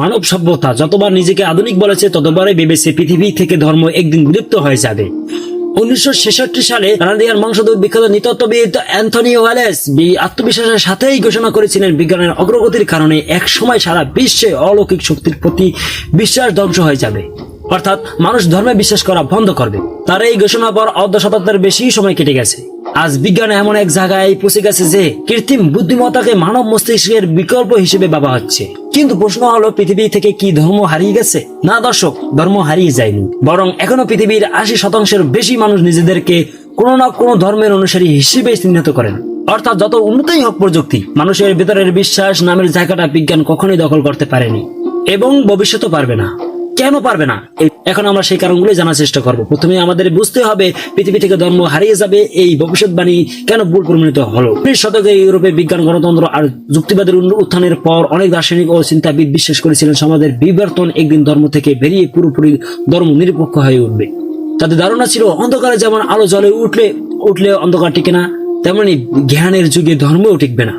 মানব সভ্যতা যতবার নিজেকে আধুনিক বলেছে, ততবারই ভেবেছে পৃথিবী থেকে ধর্ম একদিন বিলুপ্ত হয়ে যাবে। উনিশশো ছেষট্টি সালে বিখ্যাত নৃতত্ত্ববিদ অ্যান্থনি ওয়ালেস আত্মবিশ্বাসের সাথেই ঘোষণা করেছিলেন, বিজ্ঞানের অগ্রগতির কারণে এক সময় সারা বিশ্বে অলৌকিক শক্তির প্রতি বিশ্বাস ধ্বংস হয়ে যাবে। অর্থাৎ মানুষ ধর্মে বিশ্বাস করা বন্ধ করবে। তার এই ঘোষণার পর অর্ধ শতাব্দীর বেশি সময় কেটে গেছে। আজ বিজ্ঞান এমন এক জায়গায় পৌঁছে গেছে যে কৃত্রিম বুদ্ধিমত্তাকে মানব মস্তিষ্কের বিকল্প হিসেবে ভাবা হচ্ছে। কিন্তু প্রশ্ন হলো, পৃথিবী থেকে কি ধর্ম হারিয়ে গেছে? না দর্শক, ধর্ম হারিয়ে যায়নি। বরং এখনও পৃথিবীর আশি শতাংশের বেশি মানুষ নিজেদেরকে কোনো না কোনো ধর্মের অনুসারী হিসেবে চিহ্নিত করেন। অর্থাৎ যত উন্নতই হোক প্রযুক্তি, মানুষের ভেতরের বিশ্বাস নামের জায়গাটা বিজ্ঞান কখনোই দখল করতে পারেনি। এবং ভবিষ্যতও পারবে না। কেন পারবে না? এখন আমরা সেই কারণগুলো জানার চেষ্টা করব। প্রথমে আমাদের বুঝতে হবে পৃথিবী থেকে ধর্ম হারিয়ে যাবে, এই ভবিষ্যৎবাণী কেন ভুল প্রমাণিত হলো? উনিশ শতকে ইউরোপে বিজ্ঞান, গণতন্ত্র আর যুক্তিবাদের উত্থানের পর অনেক দার্শনিক ও চিন্তাবিদ বিশ্বাস করেছিলেন, সমাজের বিবর্তন একদিন ধর্ম থেকে বেরিয়ে পুরোপুরি ধর্ম নিরপেক্ষ হয়ে উঠবে। তাদের ধারণা ছিল, অন্ধকারে যেমন আলো জলে উঠলে উঠলে অন্ধকার টিকে না, তেমনি জ্ঞানের যুগে ধর্মও টিকবে না।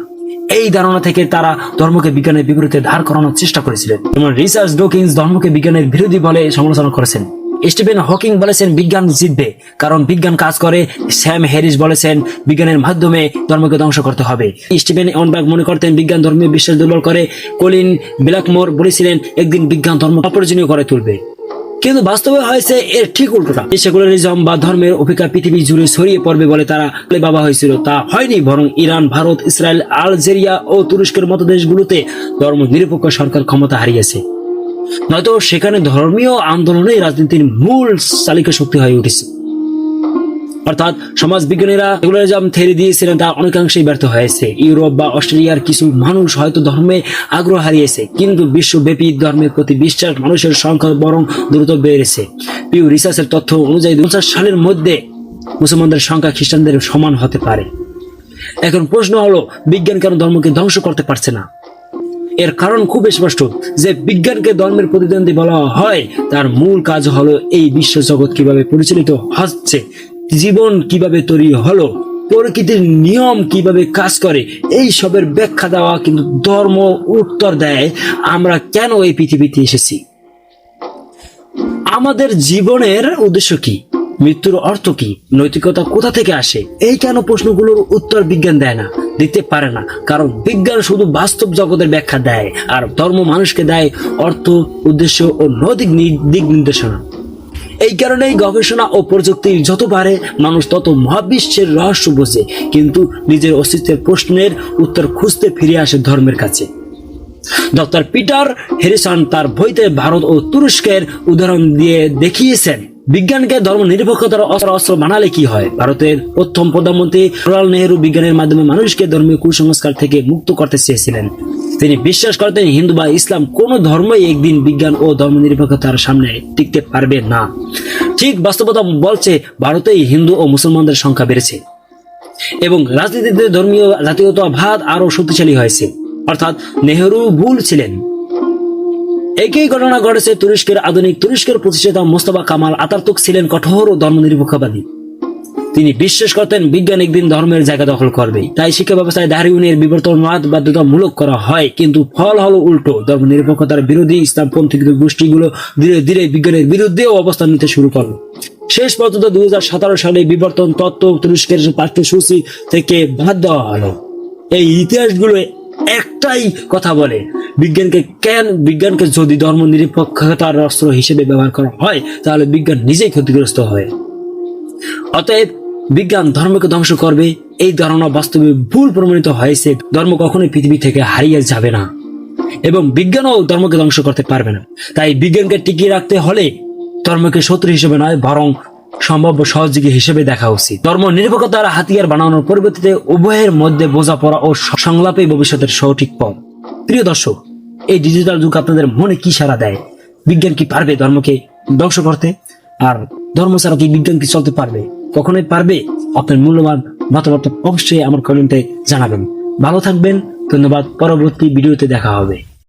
এই ধারণা থেকে তারা ধর্মকে বিজ্ঞানের বিপরীতে ধার করানোর চেষ্টা করেছিলেন। যেমন রিসার্চ ডকিন্স ধর্মকে বিজ্ঞানের বিরোধী বলে সমালোচনা করেছেন। স্টিভেন হকিং বলেছেন বিজ্ঞান জিতবে, কারণ বিজ্ঞান কাজ করে, স্যাম হ্যারিস বলেছেন বিজ্ঞানের মাধ্যমে ধর্মকে ধ্বংস করতে হবে। স্টিভেন অনবার্গ মনে করতেন বিজ্ঞান ধর্মীয় বিশ্বাস দুর্বল করে, কলিন ব্ল্যাকমোর বলেছিলেন, একদিন বিজ্ঞান ধর্ম অপ্রয়োজনীয় করে তুলবে। কিন্তু বাস্তবে হয়েছে এর ঠিক উল্টোটা। সেকুলারিজম বা ধর্মের অপেক্ষা পৃথিবী জুড়ে ছড়িয়ে পড়বে বলে তারা বাবা হয়েছিল। তা হয়নি বরং ইরান, ভারত, ইসরায়েল, আলজেরিয়া ও তুরস্কের মতো দেশগুলোতে ধর্ম নিরপেক্ষ সরকার ক্ষমতা হারিয়েছে। নয়তো সেখানে ধর্মীয় আন্দোলনে রাজনীতির মূল চালিকা শক্তি হয়ে উঠেছে। অর্থাৎ সমাজ বিজ্ঞানীরা সেকুলারিজম থেরি দিয়েছিলেন, তা অনেকাংশেই ব্যর্থ হয়েছে। ইউরোপ বা অস্ট্রেলিয়ার কিছু মানুষ হয়তো ধর্মে আগ্রহ হারিয়েছে, কিন্তু বিশ্বব্যাপী ধর্মের প্রতি বিশ্বাস মানুষের সংখ্যা বরং দ্রুত বেড়েছে। পিউ রিসার্চের তথ্য অনুযায়ী দু সালের মধ্যে মুসলমানদের সংখ্যা খ্রিস্টানদের সমান হতে পারে। এখন প্রশ্ন হলো, বিজ্ঞান কেন ধর্মকে ধ্বংস করতে পারছে না? এর কারণ খুব স্পষ্ট, যে বিজ্ঞানকে ধর্মের প্রতিদ্বন্দ্বী বলা হয়, তার মূল কাজ হলো এই বিশ্ব জগৎ কীভাবে পরিচালিত হচ্ছে জীবন কীভাবে তৈরি হলো, প্রকৃতির নিয়ম কীভাবে কাজ করে, এই সবের ব্যাখ্যা দেওয়া কিন্তু ধর্ম উত্তর দেয় আমরা কেন এই পৃথিবীতে এসেছি। আমাদের জীবনের উদ্দেশ্য কি? মৃত্যুর অর্থ কি? নৈতিকতা কোথা থেকে আসে? এই কেন প্রশ্নগুলোর উত্তর বিজ্ঞান দেয় না, দিতে পারে না, কারণ বিজ্ঞান শুধু বাস্তব জগতের ব্যাখ্যা দেয়, আর ধর্ম মানুষকে দেয় অর্থ, উদ্দেশ্য ও নৈতিক দিক নির্দেশনা। এই কারণেই গবেষণা ও প্রযুক্তি যত বাড়ে, মানুষ তত মহাবিশ্বের রহস্য বোঝে, কিন্তু নিজের অস্তিত্বের প্রশ্নের উত্তর খুঁজতে ফিরে আসে ধর্মের কাছে। ডক্টর পিটার হেরিসন তার বইতে ভারত ও তুরস্কের উদাহরণ দিয়ে দেখিয়েছেন। বিজ্ঞানকে ধর্ম নিরপেক্ষতার অস্ত্র অস্ত্র বানালে কি হয়? ভারতের প্রথম প্রধানমন্ত্রী জওয়াহরলাল নেহরু বিজ্ঞানের মাধ্যমে মানুষকে ধর্মীয় কুসংস্কার থেকে মুক্ত করতে চেয়েছিলেন। তিনি বিশ্বাস করতেন হিন্দু বা ইসলাম কোন ধর্মই একদিন বিজ্ঞান ও ধর্ম নিরপেক্ষতার সামনে টিকতে পারবে না। ঠিক বাস্তবতা বলছে, ভারতেই হিন্দু ও মুসলমানদের সংখ্যা বেড়েছে এবং রাজনীতিতে ধর্মীয় জাতীয়তাবাদ আরও শক্তিশালী হয়েছে। অর্থাৎ নেহরু ভুল ছিলেন। একই ঘটনা ঘটেছে তুরস্কের আধুনিক তুরস্কের প্রতিষ্ঠাতা মোস্তফা কামাল আতার্তুক ছিলেন কঠোর ও ধর্মনিরপেক্ষবাদী। তিনি বিশ্বাস করতেন বিজ্ঞান একদিন ধর্মের জায়গা দখল করবে। তাই শিক্ষা ব্যবস্থায় দারিউনের বিবর্তনবাদ বাধ্যতামূলক করা হয়। কিন্তু ফল হলো উল্টো। ধর্ম নিরপেক্ষতার বিরোধী ইসলামপন্থী গোষ্ঠীগুলো ধীরে ধীরে বিজ্ঞানের বিরুদ্ধেও অবস্থান নিতে শুরু করল শেষ পর্যন্ত দু হাজার সতেরো সালে বিবর্তন তত্ত্ব তুরস্কের পাঠ্যসূচি থেকে বাদ দেওয়া হলো। এই ইতিহাসগুলো একটাই কথা বলে। বিজ্ঞানকে কেন, বিজ্ঞানকে যদি ধর্ম নিরপেক্ষতার অস্ত্র হিসেবে ব্যবহার করা হয়, তাহলে বিজ্ঞান নিজেই ক্ষতিগ্রস্ত হয়। অতএব বিজ্ঞান ধর্মকে ধ্বংস করবে, এই ধারণা বাস্তবে ভুল প্রমাণিত হয়েছে। ধর্ম কখনোই পৃথিবী থেকে হারিয়ে যাবে না। এবং বিজ্ঞানও ধর্মকে ধ্বংস করতে পারবে না। তাই বিজ্ঞানকে টিকিয়ে রাখতে হলে ধর্মকে শত্রু হিসেবে নয়, বরং সম্ভাব্য সহযোগী হিসেবে দেখা উচিত। ধর্ম নিরপেক্ষতার হাতিয়ার বানানোর পরিবর্তে উভয়ের মধ্যে বোঝাপড়া ও সংলাপে ভবিষ্যতের সঠিক পথ। প্রিয় দর্শক এই ডিজিটাল যুগ আপনাদের মনে কি সারা দেয়? বিজ্ঞান কি পারবে ধর্মকে ধ্বংস করতে? আর ধর্ম ছাড়া কি বিজ্ঞান কি চলতে পারবে? কখনোই পারবে? আপনার মূল্যবান মতামত অবশ্যই আমার কমেন্টে জানাবেন। ভালো থাকবেন। ধন্যবাদ। পরবর্তী ভিডিওতে দেখা হবে।